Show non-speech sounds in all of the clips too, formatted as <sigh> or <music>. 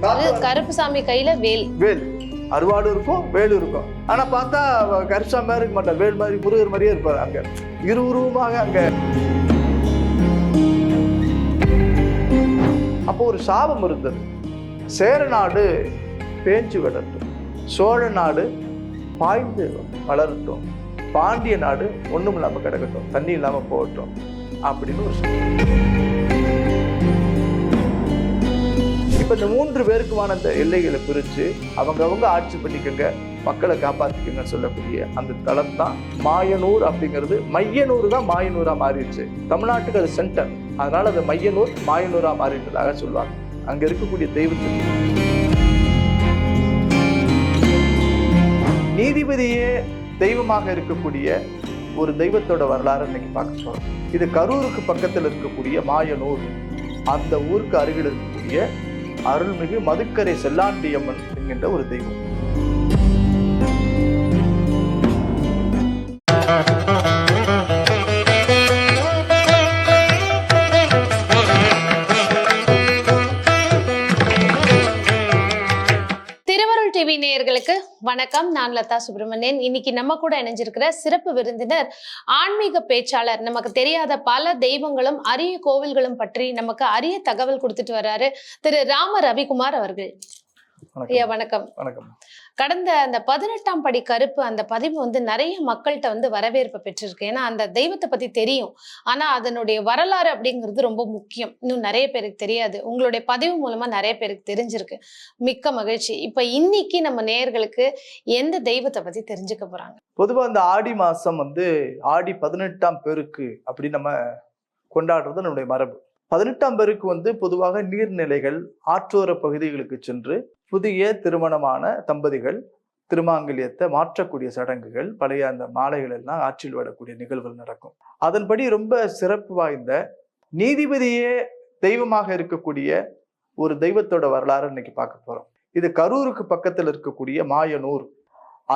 காத்து அது கருப்புசாமி கையில வேல். வேல். அருவாடு இருக்கும் வேல் இருக்கும். ஆனா பார்த்தா கருசா மாதிரி இருக்க மாட்டார் வேல் மாதிரி முருகர் மாதிரியே இருப்பார் அங்க. இரு உருவமாக அங்க. அப்போ ஒரு சாபம் இருந்தது. சேர நாடு பேஞ்சு விடட்டும் சோழ நாடு பாய்ந்து வளரட்டும். பாண்டிய நாடு ஒண்ணும் இல்லாம கிடக்கட்டும். தண்ணி இல்லாம போகட்டும். அப்படின்னு ஒரு இப்ப இந்த மூன்று பேருக்குமான அந்த எல்லைகளை பிரிச்சு அவங்கவங்க ஆட்சி பண்ணிக்கங்க மக்களை காப்பாத்திக்கங்கன்னு சொல்லக்கூடிய அந்த தளம் தான் மாயனூர் அப்படிங்கிறது. மையனூர் தான் மாயனூரா மாறிடுச்சு. தமிழ்நாட்டுக்கு அது சென்டர் அதனால அது மையனூர் மாயனூரா மாறிட்டதாக சொல்லுவாங்க. அங்க இருக்கக்கூடிய தெய்வத்துக்கு. நீதிபதியே தெய்வமாக இருக்கக்கூடிய ஒரு தெய்வத்தோட வரலாறு இன்னைக்கு பார்க்க போறோம். இது கரூருக்கு பக்கத்தில் இருக்கக்கூடிய மாயனூர். அந்த ஊருக்கு அருகில் இருக்கக்கூடிய அருள்மிகு மதுக்கரை செல்லாண்டியம்மன் என்கின்ற ஒரு தெய்வம். வணக்கம். நான் லதா சுப்பிரமணியன். இன்னைக்கு நம்ம கூட இணைஞ்சிருக்கிற சிறப்பு விருந்தினர் ஆன்மீக பேச்சாளர் நமக்கு தெரியாத பல தெய்வங்களும் அரிய கோவில்களும் பற்றி நமக்கு அரிய தகவல் கொடுத்துட்டு வர்றாரு திரு ராம ரவிக்குமார் அவர்கள். ஐயா வணக்கம். வணக்கம். வணக்கம். கடந்த அந்த பதினெட்டாம் படி கருப்பு அந்த பதிவு வந்து நிறைய மக்கள்கிட்ட வந்து வரவேற்பு பெற்றிருக்கு. ஏன்னா அந்த தெய்வத்தை பத்தி தெரியும். ஆனா அதனுடைய வரலாறு அப்படிங்கிறது ரொம்ப முக்கியம். இன்னும் நிறைய பேருக்கு தெரியாது. உங்களுடைய பதிவு மூலமா நிறைய பேருக்கு தெரிஞ்சிருக்கு. மிக்க மகிழ்ச்சி. இப்ப இன்னைக்கு நம்ம நேயர்களுக்கு எந்த தெய்வத்தை பத்தி தெரிஞ்சுக்க போறாங்க? பொதுவா இந்த ஆடி மாசம் வந்து ஆடி பதினெட்டாம் பெருக்கு அப்படி நம்ம கொண்டாடுறது நம்முடைய மரபு. பதினெட்டாம் பெருக்கு வந்து பொதுவாக நீர்நிலைகள் ஆற்றோர பகுதிகளுக்கு சென்று புதிய திருமணமான தம்பதிகள் திருமாங்கல்யத்தை மாற்றக்கூடிய சடங்குகள் பழைய அந்த மாலைகள் எல்லாம் ஆற்றில் விடக்கூடிய நிகழ்வுகள் நடக்கும். அதன்படி ரொம்ப சிறப்பு வாய்ந்த நீதிபதியே தெய்வமாக இருக்கக்கூடிய ஒரு தெய்வத்தோட வரலாறு இன்னைக்கு பார்க்க போறோம். இது கரூருக்கு பக்கத்தில் இருக்கக்கூடிய மாயனூர்.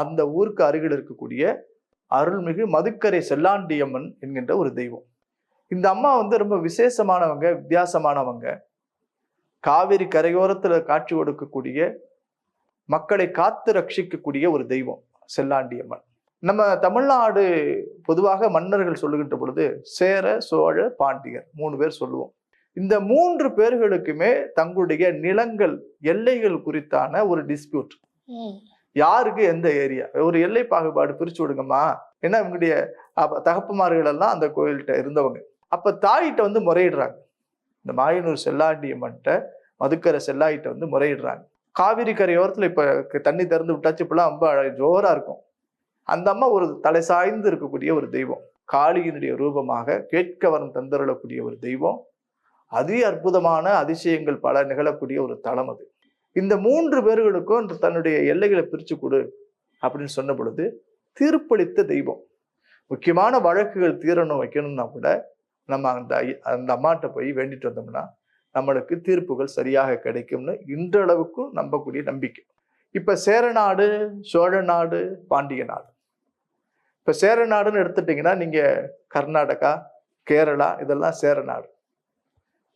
அந்த ஊருக்கு அருகில் இருக்கக்கூடிய அருள்மிகு மதுக்கரை செல்லாண்டியம்மன் என்கின்ற ஒரு தெய்வம். இந்த அம்மா வந்து ரொம்ப விசேஷமானவங்க வித்தியாசமானவங்க. காவிரி கரையோரத்துல காட்சி கொடுக்கக்கூடிய மக்களை காத்து ரட்சிக்கக்கூடிய ஒரு தெய்வம் செல்லாண்டியம்மன். நம்ம தமிழ்நாடு பொதுவாக மன்னர்கள் சொல்லுகின்ற பொழுது சேர சோழ பாண்டியர் மூணு பேர் சொல்லுவோம். இந்த மூன்று பேர்களுக்குமே தங்களுடைய நிலங்கள் எல்லைகள் குறித்தான ஒரு டிஸ்பியூட் யாருக்கு எந்த ஏரியா? ஒரு எல்லை பாகுபாடு பிரிச்சு விடுங்கம்மா. ஏன்னா இவங்களுடைய தகப்பமார்கள் எல்லாம் அந்த கோயில்கிட்ட இருந்தவங்க. அப்ப தாயிட்ட வந்து முறையிடுறாங்க. இந்த மாயனூர் செல்லாண்டியம்மன்ட்ட மதுக்கரை செல்லாயிட்ட வந்து முறையிடுறாங்க. காவிரி கரையோரத்தில் இப்போ தண்ணி திறந்து விட்டாச்சு இப்பெல்லாம் ரொம்ப அழகாக ஜோரா இருக்கும். அந்த அம்மா ஒரு தலை சாய்ந்து இருக்கக்கூடிய ஒரு தெய்வம். காளியினுடைய ரூபமாக கேட்க வரம் தந்தருளக்கூடிய ஒரு தெய்வம். அதி அற்புதமான அதிசயங்கள் பல நிகழக்கூடிய ஒரு தளம் அது. இந்த மூன்று பேர்களுக்கும் தன்னுடைய எல்லைகளை பிரித்து கொடு அப்படின்னு சொன்ன பொழுது தீர்ப்பளித்த தெய்வம். முக்கியமான வழக்குகள் தீரணும் வைக்கணும்னா கூட நம்ம அந்த ஐ- அந்த அம்மாட்ட போய் வேண்டிட்டு வந்தோம்னா நம்மளுக்கு தீர்ப்புகள் சரியாக கிடைக்கும்னு இன்றளவுக்கும் நம்பக்கூடிய நம்பிக்கை. இப்போ சேர நாடு சோழ நாடு பாண்டிய நாடு. இப்போ சேர நாடுன்னு நீங்கள் கர்நாடகா கேரளா இதெல்லாம் சேர நாடு.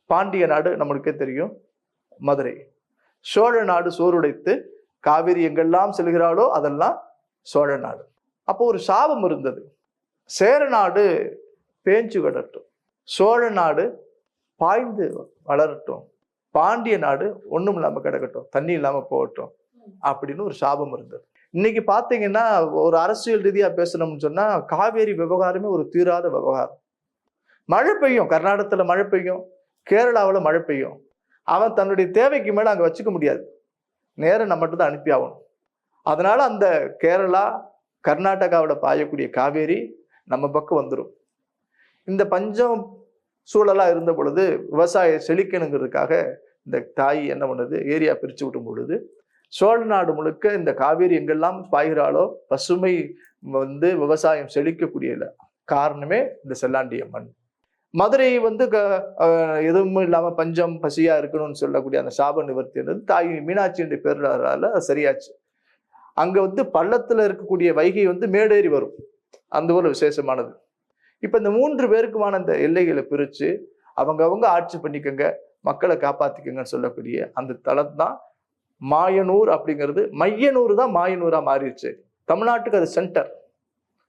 பாண்டிய நாடு நம்மளுக்கே தெரியும் மதுரை. சோழ நாடு சோறுடைத்து காவிரி எங்கெல்லாம் செல்கிறாளோ அதெல்லாம் சோழ நாடு. அப்போ ஒரு சாபம் இருந்தது. சேரநாடு பேஞ்சு கடட்டும். சோழ நாடு பாய்ந்து வளரட்டும். பாண்டிய நாடு ஒன்றும் இல்லாமல் கிடக்கட்டும். தண்ணி இல்லாமல் போகட்டும். அப்படின்னு ஒரு சாபம் இருந்தது. இன்னைக்கு பார்த்தீங்கன்னா ஒரு அரசியல் ரீதியாக பேசணும்னு சொன்னால் காவேரி விவகாரமே ஒரு தீராத விவகாரம். மழை பெய்யும். கர்நாடகத்தில் மழை பெய்யும். கேரளாவில் மழை பெய்யும். அவன் தன்னுடைய தேவைக்கு மேலே அங்கே வச்சுக்க முடியாது. நேரம் நம்மகிட்ட தான் அனுப்பி ஆகணும். அதனால் அந்த கேரளா கர்நாடகாவில் பாயக்கூடிய காவேரி நம்ம பக்கம் வந்துடும் இந்த பஞ்சம் சூழலாக இருந்த பொழுது விவசாயம் செழிக்கணுங்கிறதுக்காக இந்த தாய் என்ன பண்ணுது? ஏரியா பிரித்து விட்டும் பொழுது சோழ நாடு முழுக்க இந்த காவேரி எங்கெல்லாம் பாய்கிறாளோ பசுமை வந்து விவசாயம் செழிக்கக்கூடிய காரணமே இந்த செல்லாண்டியம்மன் மதுரை வந்து க- எதுவும் இல்லாமல் பஞ்சம் பசியாக இருக்கணும்னு சொல்லக்கூடிய அந்த சாப நிவர்த்தி என்னது தாய் மீனாட்சியுடைய பேரால அது சரியாச்சு. அங்கே வந்து பள்ளத்தில் இருக்கக்கூடிய வைகை வந்து மேடேறி வரும். அந்த ஒரு விசேஷமானது. இப்போ இந்த மூன்று பேருக்குமான இந்த எல்லைகளை பிரித்து அவங்க அவங்க ஆட்சி பண்ணிக்கோங்க மக்களை காப்பாற்றிக்கோங்கன்னு சொல்லக்கூடிய அந்த தளம் தான் மாயனூர் அப்படிங்கிறது. மையனூர் தான் மாயனூராக மாறிடுச்சு. தமிழ்நாட்டுக்கு அது சென்டர்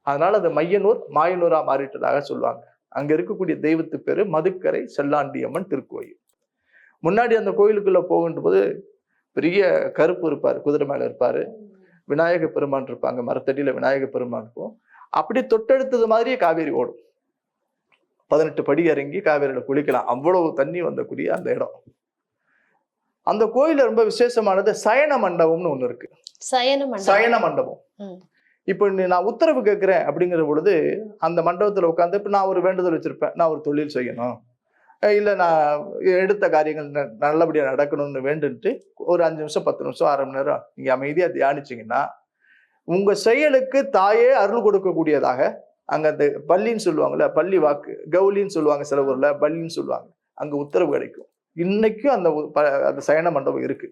அதனால் அது மையனூர் மாயனூராக மாறிட்டதாக சொல்லுவாங்க. அங்கே இருக்கக்கூடிய தெய்வத்து பேர் மதுக்கரை செல்லாண்டியம்மன் திருக்கோயில். முன்னாடி அந்த கோயிலுக்குள்ளே போகின்ற போது பெரிய கருப்பு இருப்பார் குதிரை மேலே இருப்பார். விநாயக பெருமான் இருப்பாங்க மரத்தடியில் விநாயக பெருமான் இருக்கும். அப்படி தொட்டெடுத்தது மாதிரியே காவேரி ஓடும். பதினெட்டு படி இறங்கி காவேரியில குளிக்கலாம். அவ்வளவு தண்ணி வந்தக்கூடிய அந்த இடம். அந்த கோயில்ல ரொம்ப விசேஷமானது சயன மண்டபம்னு ஒண்ணு இருக்கு. சயன மண்டபம். சயன மண்டபம். ம். இப்போ நீ- நான் உத்தரவு கேட்கிறேன் அப்படிங்கிற பொழுது அந்த மண்டபத்துல உட்காந்து இப்ப நான் ஒரு வேண்டுதல் வச்சிருப்பேன். நான் ஒரு தொழில் செய்யணும். இல்ல நான் எடுத்த காரியங்கள் நல்லபடியா நடக்கணும்னு வேண்டுன்ட்டு ஒரு அஞ்சு நிமிஷம் பத்து நிமிஷம் அரை மணி நேரம் நீங்க அமைதியா தியானிச்சீங்கன்னா உங்க செயலுக்கு தாயே அருள் கொடுக்கக்கூடியதாக அங்க அந்த பள்ளின்னு சொல்லுவாங்கல்ல பள்ளி வாக்கு கௌலின்னு சொல்லுவாங்க சில ஊர்ல பள்ளின்னு சொல்லுவாங்க. அங்க உத்தரவு கிடைக்கும். இன்னைக்கும் அந்த அந்த சயன மண்டபம் இருக்கு.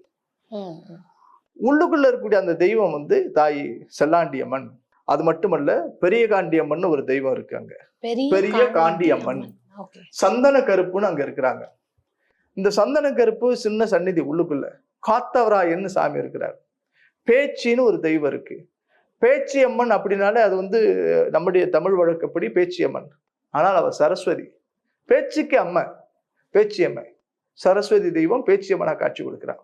உள்ளுக்குள்ள இருக்கக்கூடிய அந்த தெய்வம் வந்து தாய் செல்லாண்டியம்மன். அது மட்டுமல்ல பெரிய காண்டியம்மன் ஒரு தெய்வம் இருக்கு அங்க. பெரிய பெரிய காண்டி அம்மன். ஓகே. சந்தன கருப்புன்னு அங்க இருக்கிறாங்க. இந்த சந்தன கருப்பு சின்ன சந்நிதி உள்ளுக்குள்ள. காத்தவராயன்னு சாமி இருக்கிறார். பேச்சின்னு ஒரு தெய்வம் இருக்கு. பேச்சி அம்மன் அப்படின்னாலே அது வந்து நம்முடைய தமிழ் வழக்கப்படி பேச்சி அம்மன் ஆனால் அவ சரஸ்வதி. பேச்சுக்கு அம்மை. பேச்சி அம்மை சரஸ்வதி தெய்வம் பேச்சி அம்மனா காட்சி கொடுக்கிறார்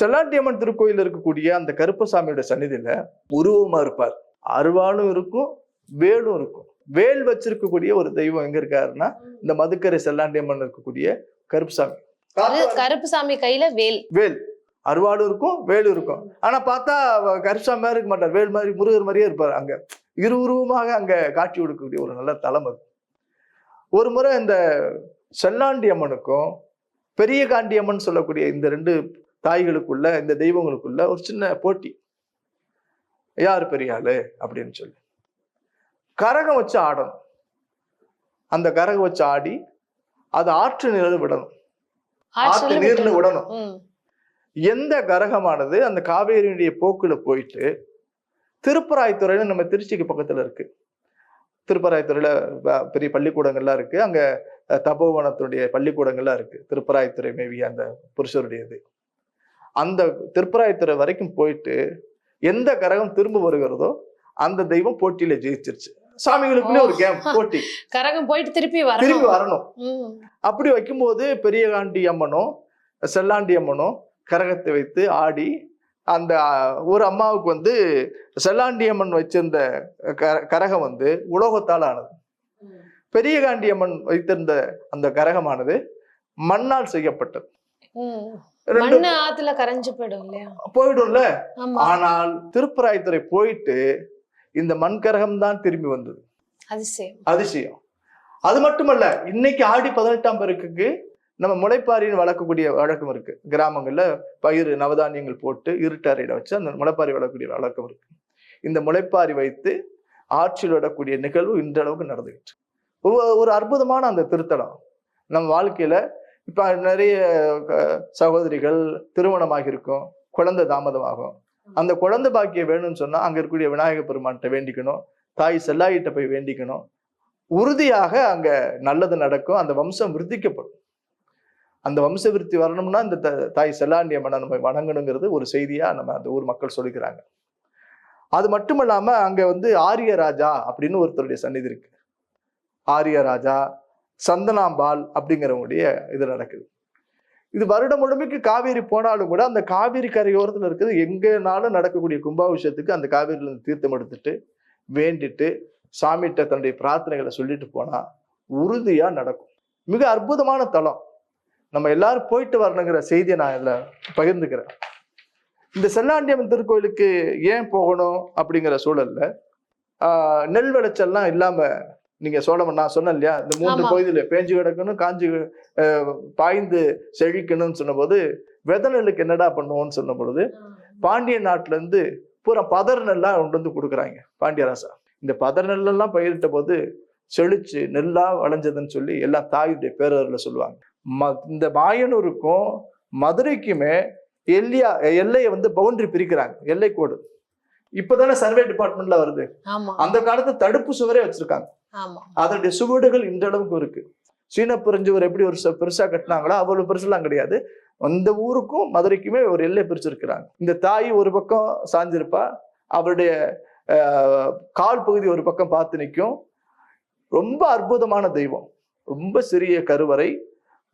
செல்லாண்டியம்மன் திருக்கோயில் இருக்கக்கூடிய அந்த கருப்பசாமியோட சந்நிதியில உருவமா இருப்பார். அருவாளும் இருக்கும் வேலும் இருக்கும். வேல் வச்சிருக்கக்கூடிய ஒரு தெய்வம் எங்க இருக்காருன்னா இந்த மதுக்கரை செல்லாண்டியம்மன் இருக்கக்கூடிய கருப்புசாமி. கரு- கருப்புசாமி கையில வேல். வேல். அருவாளும் இருக்கும் வேலும் இருக்கும். ஆனா பார்த்தா கருப்புசாமி மாதிரி இருக்க மாட்டார். வேல் மாதிரி முருகர் மாதிரியே இருப்பார். அங்க இரு உருவமாக அங்க காட்சி கொடுக்கக்கூடிய ஒரு நல்ல தலம் அது. ஒரு முறை இந்த செல்லாண்டி அம்மனுக்கும் பெரிய காண்டி அம்மன் சொல்லக்கூடிய இந்த ரெண்டு தாய்களுக்குள்ள இந்த தெய்வங்களுக்குள்ள ஒரு சின்ன போட்டி. யார் பெரிய ஆளு? அப்படின்னு சொல்லி. கரகம் வச்சு ஆடணும். அந்த கரகம் வச்சு ஆடி அது ஆற்று நீரில் விடணும். ஆற்று நீர்ல விடணும். எந்த கரகமானது அந்த காவேரியினுடைய போக்குல போயிட்டு திருப்பராய்த்துறைன்னு நம்ம திருச்சிக்கு பக்கத்துல இருக்கு. திருப்பராய்த்துறையில பெரிய பள்ளிக்கூடங்கள்லாம் இருக்கு. அங்க தபோவனத்துடைய பள்ளிக்கூடங்கள்லாம் இருக்கு. திருப்பராய்த்துறை மேவி அந்த புருஷருடையது. அந்த திருப்பராய்த்துறை வரைக்கும் போயிட்டு எந்த கரகம் திரும்ப வருகிறதோ அந்த தெய்வம் போட்டியில ஜெயிச்சிருச்சு. சாமிகளுக்குள்ளே ஒரு கேம் போட்டி. <laughs> கரகம் போயிட்டு திருப்பி திரும்பி வரணும். அப்படி வைக்கும்போது பெரியகாண்டி அம்மனும் செல்லாண்டி அம்மனும் கரகத்தை வைத்து ஆடி அந்த ஒரு அம்மாவுக்கு வந்து செல்லாண்டி அம்மன் வச்சிருந்த கரகம் வந்து உலோகத்தால் ஆனது பெரிய காண்டி அம்மன் வைத்திருந்த அந்த கரகமானது மண்ணால் செய்யப்பட்டது. ஆத்துல கரைஞ்சு போயிடும் போயிடும்ல? ஆனால் திருப்பராய்த்துறை போயிட்டு இந்த மண் கரகம் தான் திரும்பி வந்தது. அதிசயம். அதிசயம். அது மட்டுமல்ல இன்னைக்கு ஆடி பதினெட்டாம் பெருக்குக்கு நம்ம முளைப்பாரின்னு வளர்க்கக்கூடிய வழக்கம் இருக்கு. கிராமங்கள்ல பயிர் நவதானியங்கள் போட்டு இருட்டறையில வச்சு அந்த முளைப்பாரி வளர்க்கக்கூடிய வழக்கம் இருக்கு. இந்த முளைப்பாரி வைத்து ஆட்சியில் விடக்கூடிய நிகழ்வு இன்றளவுக்கு நடந்துகிட்டு ஒரு- அற்புதமான அந்த திருத்தலம். நம்ம வாழ்க்கையில இப்ப நிறைய சகோதரிகள் திருமணமாக இருக்கும். குழந்தை தாமதமாகும். அந்த குழந்தை பாக்கியம் வேணும்னு சொன்னா அங்க இருக்கக்கூடிய விநாயக பெருமான்கிட்ட வேண்டிக்கணும். தாய் செல்லாயிட்ட போய் வேண்டிக்கணும். உறுதியாக அங்க நல்லது நடக்கும். அந்த வம்சம் விருத்திக்கப்படும். அந்த வம்சவிருத்தி வரணும்னா இந்த த- தாய் செல்லாண்டிய அம்மனை நம்ம வணங்கணுங்கிறது ஒரு செய்தியா நம்ம அந்த ஊர் மக்கள் சொல்லிக்கிறாங்க. அது மட்டும் இல்லாமல் அங்க வந்து ஆரிய ராஜா அப்படின்னு ஒருத்தருடைய சந்நிதி இருக்கு. ஆரிய ராஜா சந்தனாம்பாள் அப்படிங்கிறவங்களுடைய இது நடக்குது. இது வருடம் முழுமைக்கு காவேரி போனாலும் கூட அந்த காவேரி கரையோரத்தில் இருக்குது. எங்கேனாலும் நடக்கக்கூடிய கும்பாபிஷேகத்துக்கு அந்த காவேரியிலிருந்து தீர்த்தம் எடுத்துட்டு வேண்டிட்டு சாமிகிட்ட தன்னுடைய பிரார்த்தனைகளை சொல்லிட்டு போனா உறுதியா நடக்கும். மிக அற்புதமான தலம். நம்ம எல்லாரும் போயிட்டு வரணுங்கிற செய்தியை நான் இதுல பகிர்ந்துக்கிறேன். இந்த செல்லாண்டியம்மன் திருக்கோயிலுக்கு ஏன் போகணும் அப்படிங்கிற சூழல்ல நெல் விளைச்சல்லாம் இல்லாம நீங்க சோழமன் நான் சொன்னேன் இல்லையா? இந்த மூன்று ஆமா. கோயில பேஞ்சு கிடக்கணும் காஞ்சு பாய்ந்து செழிக்கணும்னு சொன்னபோது வித நெல்லுக்கு என்னடா பண்ணுவோம்னு சொன்ன பொழுது பாண்டிய நாட்டுல இருந்து பூரா பதர் நெல்லா கொண்டு வந்து கொடுக்குறாங்க பாண்டியராசா. இந்த பதர் நெல்லெல்லாம் பயிரிட்ட போது செழிச்சு நெல்லா விளைஞ்சதுன்னு சொல்லி எல்லாம் தாயுடைய பேரர்ல சொல்லுவாங்க. ம- இந்த மாயனூருக்கும் மதுரைக்குமே எல்லையா எல்லையை வந்து பவுண்டரி பிரிக்கிறாங்க. எல்லை கோடு. இப்பதானே சர்வே டிபார்ட்மெண்ட்ல வருது. அந்த காலத்து தடுப்பு சுவரே வச்சிருக்காங்க. அதனுடைய சுவடுகள் இன்றளவுக்கு இருக்கு. சீன புரிஞ்சுவர் எப்படி ஒரு பெருசா கட்டினாங்களோ அவ்வளவு பெருசுலாம் கிடையாது. அந்த ஊருக்கும் மதுரைக்குமே ஒரு எல்லை பிரிச்சிருக்கிறாங்க. இந்த தாய் ஒரு பக்கம் சாஞ்சிருப்பா. அவருடைய கால் பகுதி ஒரு பக்கம் பார்த்து நிற்கும் ரொம்ப அற்புதமான தெய்வம். ரொம்ப சிறிய கருவறை.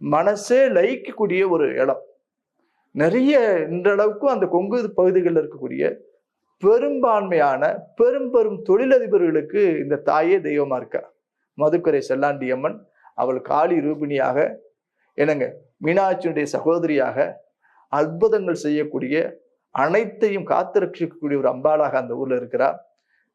மனசே லயிக்கக்கூடிய ஒரு இடம். நிறைய இன்றளவுக்கும் அந்த கொங்கு பகுதிகளில் இருக்கக்கூடிய பெரும்பான்மையான பெரும் பெரும் தொழிலதிபர்களுக்கு இந்த தாயே தெய்வமா இருக்கா மதுக்கரை செல்லாண்டி அம்மன் அவள் காளி ரூபிணியாக என்னங்க மீனாட்சியுடைய சகோதரியாக அற்புதங்கள் செய்யக்கூடிய அனைத்தையும் காத்து ரட்சிக்கக்கூடிய ஒரு அம்பாளாக அந்த ஊர்ல இருக்கிறா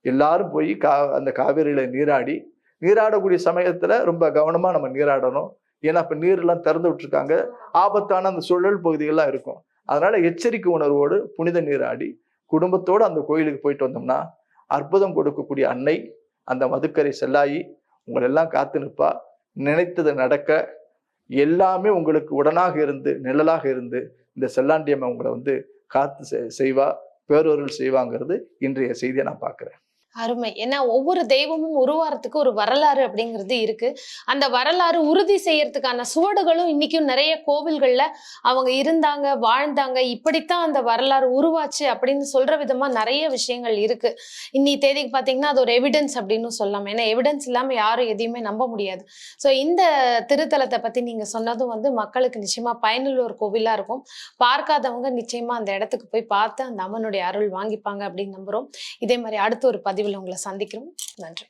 எல்லாரும் போய் கா அந்த காவேரியில நீராடி நீராடக்கூடிய சமயத்துல ரொம்ப கவனமா நம்ம நீராடணும். ஏன்னா இப்போ நீரெல்லாம் திறந்து விட்டுருக்காங்க. ஆபத்தான அந்த சுழல் பகுதிகள்லாம் இருக்கும். அதனால எச்சரிக்கை உணர்வோடு புனித நீராடி குடும்பத்தோடு அந்த கோயிலுக்கு போயிட்டு வந்தோம்னா அற்புதம் கொடுக்கக்கூடிய அன்னை அந்த மதுக்கரை செல்லாயி உங்களெல்லாம் காத்து நிற்பா. நினைத்தது நடக்க எல்லாமே உங்களுக்கு உடனாக இருந்து நிழலாக இருந்து இந்த செல்லாண்டியம்மை உங்களை வந்து காத்து செ- செய்வா பேரொருள் செய்வாங்கிறது இன்றைய செய்தியை நான் பார்க்குறேன். அருமை. ஏன்னா ஒவ்வொரு தெய்வமும் உருவாரத்துக்கு ஒரு வரலாறு அப்படிங்கிறது இருக்கு. அந்த வரலாறு உறுதி செய்யறதுக்கான சுவடுகளும் இன்னைக்கும் நிறைய கோவில்கள்ல அவங்க இருந்தாங்க வாழ்ந்தாங்க. இப்படித்தான் அந்த வரலாறு உருவாச்சு அப்படின்னு சொல்ற விதமா நிறைய விஷயங்கள் இருக்கு. இன்னி தேதிக்கு பாத்தீங்கன்னா அது ஒரு எவிடன்ஸ் அப்படின்னு சொல்லலாம். ஏன்னா எவிடன்ஸ் இல்லாம யாரும் எதையுமே நம்ப முடியாது. ஸோ இந்த திருத்தலத்தை பத்தி நீங்க சொன்னதும் வந்து மக்களுக்கு நிச்சயமா பயனுள்ள ஒரு கோவிலா இருக்கும். பார்க்காதவங்க நிச்சயமா அந்த இடத்துக்கு போய் பார்த்து அந்த அம்மனுடைய அருள் வாங்கிப்பாங்க அப்படின்னு நம்புறோம். இதே மாதிரி அடுத்த ஒரு நிகழ்வில் உங்களை சந்திக்கிறோம். நன்றி.